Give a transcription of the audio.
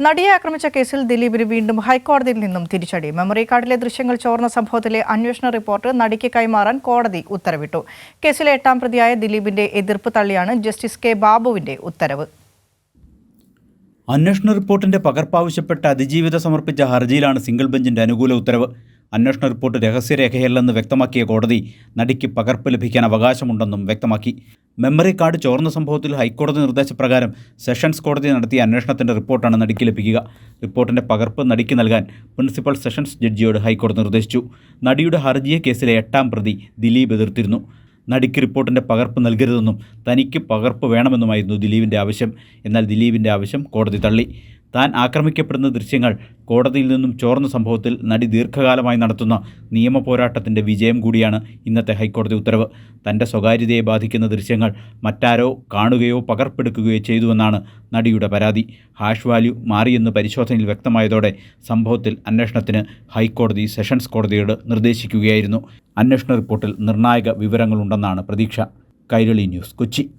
നടിയെ ആക്രമിച്ച കേസിൽ ദിലീപിന് വീണ്ടും ഹൈക്കോടതിയിൽ നിന്നും തിരിച്ചടി. മെമ്മറി കാർഡിലെ ദൃശ്യങ്ങൾ ചോർന്ന സംഭവത്തിലെ അന്വേഷണ റിപ്പോർട്ട് നടിക്ക് കൈമാറാൻ കോടതി ഉത്തരവിട്ടു. കേസിലെ എട്ടാം പ്രതിയായ ദിലീപിന്റെ എതിർപ്പ് തള്ളിയാണ് ജസ്റ്റിസ് കെ ബാബുവിന്റെ ഉത്തരവ്. അന്വേഷണ റിപ്പോർട്ടിന്റെ പകർപ്പാവശ്യപ്പെട്ട് അതിജീവിത സമർപ്പിച്ച ഹർജിയിലാണ് സിംഗിൾ ബെഞ്ചിന്റെ അനുകൂല ഉത്തരവ്. അന്വേഷണ റിപ്പോർട്ട് രഹസ്യരേഖയല്ലെന്ന് വ്യക്തമാക്കിയ കോടതി നടിക്ക് പകർപ്പ് ലഭിക്കാൻ അവകാശമുണ്ടെന്നും വ്യക്തമാക്കി. മെമ്മറി കാർഡ് ചോർന്ന സംഭവത്തിൽ ഹൈക്കോടതി നിർദ്ദേശപ്രകാരം സെഷൻസ് കോടതി നടത്തിയ അന്വേഷണത്തിന്റെ റിപ്പോർട്ടാണ് നടിക്ക് ലഭിക്കുക റിപ്പോർട്ടിന്റെ പകർപ്പ് നടിക്ക് നൽകാൻ പ്രിൻസിപ്പൽ സെഷൻസ് ജഡ്ജിയോട് ഹൈക്കോടതി നിർദ്ദേശിച്ചു. നടിയുടെ ഹർജിയെ കേസിലെ എട്ടാം പ്രതി ദിലീപ് എതിർത്തിരുന്നു. നടിക്ക് റിപ്പോർട്ടിന്റെ പകർപ്പ് നൽകരുതെന്നും തനിക്ക് പകർപ്പ് വേണമെന്നുമായിരുന്നു ദിലീപിന്റെ ആവശ്യം. എന്നാൽ ദിലീപിന്റെ ആവശ്യം കോടതി തള്ളി. താൻ ആക്രമിക്കപ്പെടുന്ന ദൃശ്യങ്ങൾ കോടതിയിൽ നിന്നും ചോർന്ന സംഭവത്തിൽ നടി ദീർഘകാലമായി നടത്തുന്ന നിയമ പോരാട്ടത്തിന്റെ വിജയം കൂടിയാണ് ഇന്നത്തെ ഹൈക്കോടതി ഉത്തരവ്. തന്റെ സ്വകാര്യതയെ ബാധിക്കുന്ന ദൃശ്യങ്ങൾ മറ്റാരോ കാണുകയോ പകർപ്പെടുക്കുകയോ ചെയ്തുവെന്നാണ് നടിയുടെ പരാതി. ഹാഷ് വാല്യൂ മാറിയെന്ന് പരിശോധനയിൽ വ്യക്തമായതോടെ സംഭവത്തിൽ അന്വേഷണത്തിന് ഹൈക്കോടതി സെഷൻസ് കോടതിയോട് നിർദ്ദേശിക്കുകയായിരുന്നു. അന്വേഷണ റിപ്പോർട്ടിൽ നിർണായക വിവരങ്ങളുണ്ടെന്നാണ് പ്രതീക്ഷ. കൈരളി ന്യൂസ് കൊച്ചി.